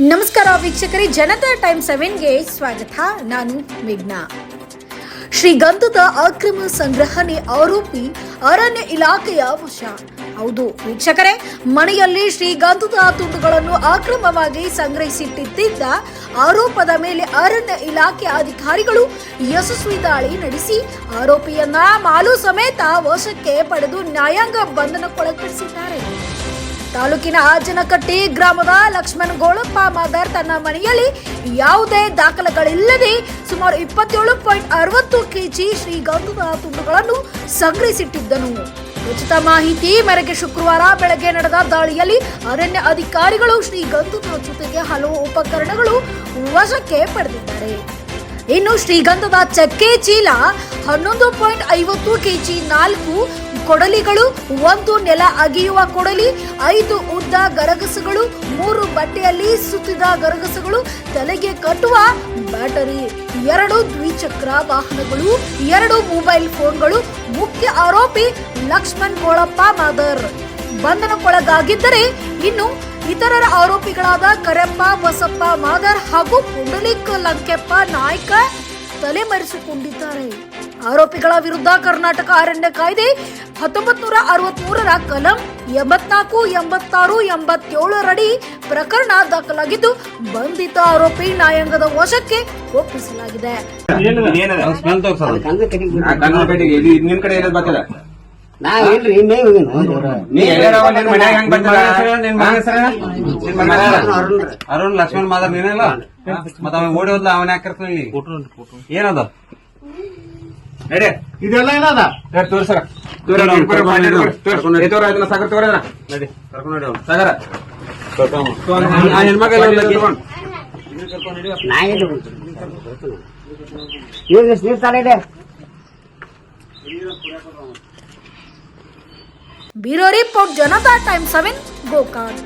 ನಮಸ್ಕಾರ ವೀಕ್ಷಕರೇ, ಜನತಾ ಟೈಮ್ ಸೆವೆನ್ಗೆ ಸ್ವಾಗತ. ನಾನು ಮೇಘ್ನಾ. ಶ್ರೀಗಂಧದ ಅಕ್ರಮ ಸಂಗ್ರಹಣೆ ಆರೋಪಿ ಅರಣ್ಯ ಇಲಾಖೆಯ ವಶ. ಹೌದು ವೀಕ್ಷಕರೇ, ಮನೆಯಲ್ಲಿ ಶ್ರೀಗಂಧದ ತುಂಡುಗಳನ್ನು ಅಕ್ರಮವಾಗಿ ಸಂಗ್ರಹಿಸಿಟ್ಟಿದ್ದ ಆರೋಪದ ಮೇಲೆ ಅರಣ್ಯ ಇಲಾಖೆ ಅಧಿಕಾರಿಗಳು ಯಶಸ್ವಿ ದಾಳಿ ನಡೆಸಿ, ಆರೋಪಿಯನ್ನ ಮಾಲು ಸಮೇತ ವಶಕ್ಕೆ ಪಡೆದು ನ್ಯಾಯಾಂಗ ಬಂಧನಕ್ಕೊಳಪಡಿಸಿದ್ದಾರೆ. ತಾಲೂಕಿನ ಆಜನಕಟ್ಟಿ ಗ್ರಾಮದ ಲಕ್ಷ್ಮಣ್ ಗೋಳಪ್ಪ ಮಾದರ್ ತನ್ನ ಮನೆಯಲ್ಲಿ ಯಾವುದೇ ದಾಖಲೆಗಳಿಲ್ಲದೆ ಸುಮಾರು ಇಪ್ಪತ್ತೇಳು ಪಾಯಿಂಟ್ ಅರವತ್ತು ಕೆಜಿ ಶ್ರೀಗಂಧದ ತುಂಡುಗಳನ್ನು ಸಂಗ್ರಹಿಸಿಟ್ಟಿದ್ದನು. ಉಚಿತ ಮಾಹಿತಿ ಮೇರೆಗೆ ಶುಕ್ರವಾರ ಬೆಳಗ್ಗೆ ನಡೆದ ದಾಳಿಯಲ್ಲಿ ಅರಣ್ಯ ಅಧಿಕಾರಿಗಳು ಶ್ರೀಗಂಧದ ಜೊತೆಗೆ ಹಲವು ಉಪಕರಣಗಳು ವಶಕ್ಕೆ ಪಡೆದಿದ್ದಾರೆ. ಇನ್ನು ಶ್ರೀಗಂಧದ ಚಕ್ಕೆ ಚೀಲ ಹನ್ನೊಂದು ಪಾಯಿಂಟ್ ಐವತ್ತು ಕೆಜಿ ನಾಲ್ಕು ಕೊಡಲಿಗಳು, ಒಂದು ನೆಲ ಅಗಿಯುವ ಕೊಡಲಿ, ಐದು ಉದ್ದ ಗರಗಸಗಳು, ಮೂರು ಬಟ್ಟೆಯಲ್ಲಿ ಸುತ್ತಿದ ಗರಗಸಗಳು, ತಲೆಗೆ ಕಟ್ಟುವ ಬ್ಯಾಟರಿ, ಎರಡು ದ್ವಿಚಕ್ರ ವಾಹನಗಳು, ಎರಡು ಮೊಬೈಲ್ ಫೋನ್ಗಳು, ಮುಖ್ಯ ಆರೋಪಿ ಲಕ್ಷ್ಮಣ್ ಗೋಳಪ್ಪ ಮಾದರ್. ಬಂಧನಕ್ಕೊಳಗಾಗಿದ್ದರೆ ಇನ್ನು ಇತರರ ಆರೋಪಿಗಳಾದ ಕರೆಪ್ಪ, ಬಸಪ್ಪ ಮಾದರ್ ಹಾಗೂ ಪುಂಡಲಿಕ್ ಲಂಕೆಪ್ಪ ನಾಯ್ಕ ತಲೆಮರೆಸಿಕೊಂಡಿದ್ದಾರೆ. ಆರೋಪಿಗಳ ವಿರುದ್ಧ ಕರ್ನಾಟಕ ಅರಣ್ಯ ಕಾಯ್ದೆ ಹತ್ತೊಂಬತ್ ನೂರ ಅರವತ್ಮೂರರ ಕಲಂ ಎಂಬತ್ನಾಲ್ಕು ಎಂಬತ್ತಾರು ಎಂಬತ್ತೇಳರಡಿ ಪ್ರಕರಣ ದಾಖಲಾಗಿದ್ದು ಬಂಧಿತ ಆರೋಪಿ ನ್ಯಾಯಾಂಗದ ವಶಕ್ಕೆ ಒಪ್ಪಿಸಲಾಗಿದೆ. ಅರುಣ್ ಲಕ್ಷ್ಮಣ್ ಮಾದರ್ ನೀನಲ್ಲ? ಮತ್ತ ಅವ ಓಡಿ ಹೋದ್ಲ ಅವನ ಯಾಕಿರ್ತಾನ ಇಲ್ಲಿ. ಏನದ? ನಡೆ. ಇದೆಲ್ಲ ಏನದ? ತೋರ್ಸರ ಸಾಗರ ತೋರ ನಡಿ ಕರ್ಕೊಂಡು ನಡಿ ಅವ್ನ. ಸಾಗರ. ನೀರ್ ತಾನೇ ಇದೆ bureau report Janata time seven Gokak